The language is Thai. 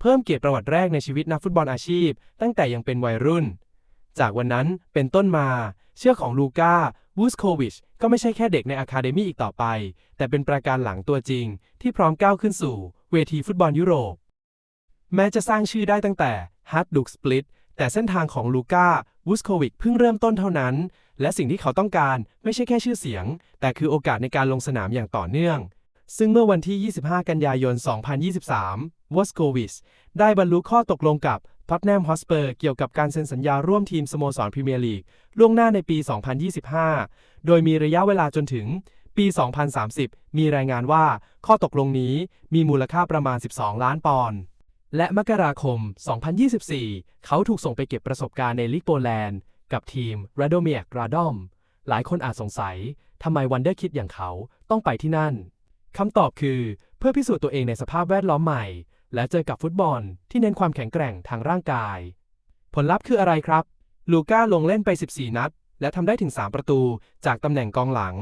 เพิ่มเกียรติประวัติแรกในชีวิตนักฟุตบอลอาชีพ ตั้งแต่ยังเป็นวัยรุ่น จากวันนั้นเป็นต้นมา เชื่อกของลูก้าวูสโควิชก็ไม่ใช่แค่เด็กในอะคาเดมี่อีกต่อไป แต่เป็นประการหลังตัวจริง ที่พร้อมก้าวขึ้นสู่ เวทีฟุตบอลยุโรป แม้จะสร้างชื่อได้ตั้งแต่ฮัตดุกสปลิตแต่เส้นทางของลูก้าวูสโควิชเพิ่งเริ่มต้นเท่านั้น และสิ่งที่เขาต้องการไม่ใช่แค่ชื่อเสียง แต่คือโอกาสในการลงสนามอย่างต่อเนื่อง ซึ่งเมื่อวันที่ 25 กันยายน 2023 วอสโควิชได้บรรลุข้อตกลงกับท็อตแนมฮอสเปอร์เกี่ยวกับการเซ็นสัญญาร่วมทีมสโมสรพรีเมียร์ลีกล่วงหน้าในปี 2025 โดยมีระยะเวลาจนถึงปี 2030 มีรายงานว่าข้อตกลงนี้มีมูลค่าประมาณ 12 ล้านปอนด์ และมกราคม 2024 เขาถูกส่งไปเก็บประสบการณ์ในลีกโปแลนด์ กับทีม r a d o m i a k Radom หลายคนอาจสงสัยทำไมวันเดอร์คิดอย่างเขาต้องไปที่นั่น คำตอบคือเพื่อพิสูจน์ตัวเองในสภาพแวดล้อมใหม่ และเจอกับฟุตบอลที่เน้นความแข็งแกร่งทางร่างกาย ผลลัพธ์คืออะไรครับ ลูก้าลงเล่นไป 14 นัด และทำได้ถึง 3 ประตูจากตำแหน่งกองหลัง